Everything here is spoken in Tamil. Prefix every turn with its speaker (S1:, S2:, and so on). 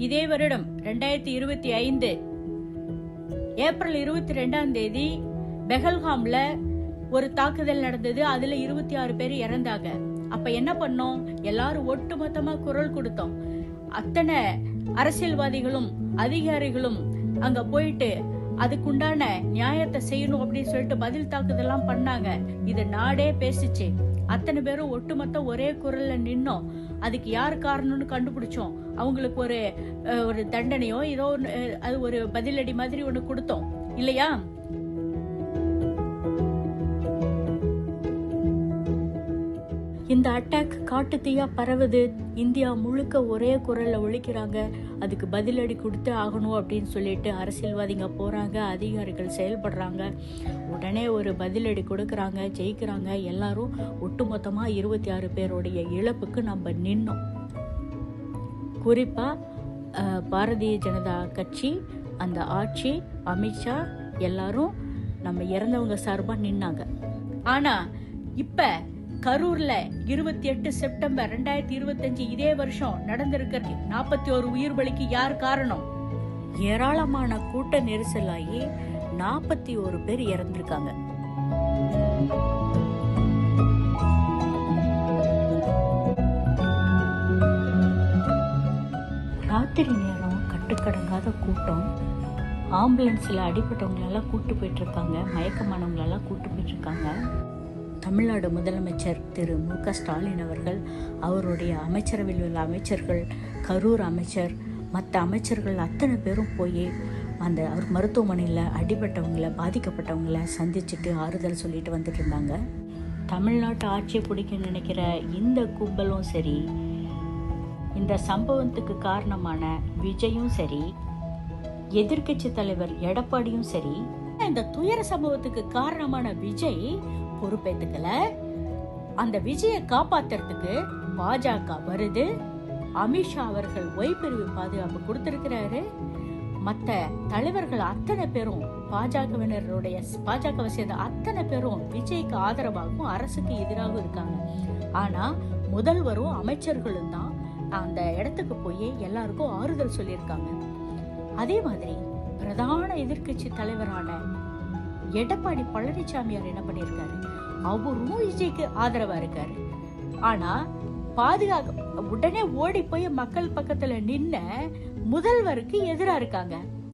S1: இதே வருடம் ரெண்டாயிரத்தி இருபத்தி ஐந்து ஏப்ரல் இருபத்தி ரெண்டாம் தேதி பெஹல்காம்ல ஒரு தாக்குதல் நடந்தது. அதுல இருபத்தி ஆறு பேர் இறந்தாங்க. அப்ப என்ன பண்ணோம்? எல்லாரும் ஒட்டுமொத்தமா குரல் கொடுத்தோம். அத்தனை அரசியல்வாதிகளும் அதிகாரிகளும் அங்க போயிட்டு அதுக்குண்டான நியாயத்தை செய்யணும் அப்படின்னு சொல்லிட்டு பதில் தாக்குதெல்லாம் பண்ணாங்க. இது நாடே பேசிச்சு. அத்தனை பேரும் ஒட்டுமொத்த ஒரே குரல்ல நின்னோம். அதுக்கு யார் காரணம்னு கண்டுபிடிச்சோம். அவங்களுக்கு ஒரு ஒரு தண்டனையோ ஏதோ அது ஒரு பதிலடி மாதிரி ஒன்று கொடுத்தோம். இல்லையா? இந்த அட்டாக் காட்டு தீயா பரவுது. இந்தியா முழுக்க ஒரே குரல்ல ஒழிக்கிறாங்க. அதுக்கு பதிலடி கொடுத்து ஆகணும் அப்படின்னு சொல்லிட்டு அரசியல்வாதிங்க போறாங்க. அதிகாரிகள் செயல்படுறாங்க. உடனே ஒரு பதிலடி கொடுக்குறாங்க ஜெயிக்கிறாங்க. எல்லாரும் ஒட்டுமொத்தமா இருபத்தி ஆறு பேருடைய இழப்புக்கு நம்ம நின்னோம். குறிப்பா பாரதிய ஜனதா கட்சி அந்த ஆட்சி அமித்ஷா எல்லாரும் நம்ம இறந்தவங்க சார்பாக நின்னாங்க. ஆனால் இப்போ கரூர்ல இருபத்தி எட்டு செப்டம்பர் ரெண்டாயிரத்தி இருபத்தஞ்சு இதே வருஷம் நடந்திருக்கிறது நாற்பத்தி ஒரு உயிர் பலிக்கு யார் காரணம்? ஏராளமான கூட்ட நெரிசலாகி நாற்பத்தி ஒரு பேர் இறந்திருக்காங்க. ராத்திரி நேரம் கட்டுக்கடங்காத கூட்டம். ஆம்புலன்ஸில் அடிபட்டவங்களெல்லாம் கூப்பிட்டு போயிட்டுருக்காங்க மயக்கமானவங்களெல்லாம் கூப்பிட்டு போயிட்டுருக்காங்க தமிழ்நாடு முதலமைச்சர் திரு மு க ஸ்டாலின் அவர்கள் அவருடைய அமைச்சரவையில் உள்ள அமைச்சர்கள் கரூர் அமைச்சர் மற்ற அமைச்சர்கள் அத்தனை பேரும் போய் அந்த அவர் மருத்துவமனையில் அடிபட்டவங்களை பாதிக்கப்பட்டவங்கள சந்திச்சுட்டு ஆறுதல் சொல்லிட்டு வந்துட்டு இருந்தாங்க. தமிழ்நாட்டு ஆட்சியை பிடிக்க நினைக்கிற இந்த கும்பலும் சரி இந்த சம்பவத்துக்கு காரணமான விஜயும் சரி எதிர்க்கட்சி தலைவர் எடப்பாடியும் சரி இந்த துயர சம்பவத்துக்கு காரணமான விஜய் பொறுப்பேத்துக்கல. அந்த விஜயை காப்பாத்துறதுக்கு பாஜக வருது. அமித்ஷா அவர்கள் ஒய்பிரிவு பாதுகாப்பு கொடுத்திருக்கிறாரு. மற்ற தலைவர்கள் அத்தனை பேரும் பாஜகவினருடைய பாஜகவை சேர்ந்த அத்தனை பேரும் விஜய்க்கு ஆதரவாகவும் அரசுக்கு எதிராகவும் இருக்காங்க. ஆனா முதல்வரும் அமைச்சர்களும் தான் அந்த இடத்துக்கு போய் எல்லாருக்கும் ஆறுதல் சொல்லியிருக்காங்க. அதே மாதிரி பிரதான எதிர்க்கட்சி தலைவரான எடப்பாடி பழனிசாமியார் என்ன பண்ணியிருக்காரு? அவரும் விஜய்க்கு ஆதரவா இருக்காரு. ஆனா பாதுகாக்க உடனே ஓடி போய் மக்கள் பக்கத்துல நின்ன முதல்வருக்கு எதிரா இருக்காங்க.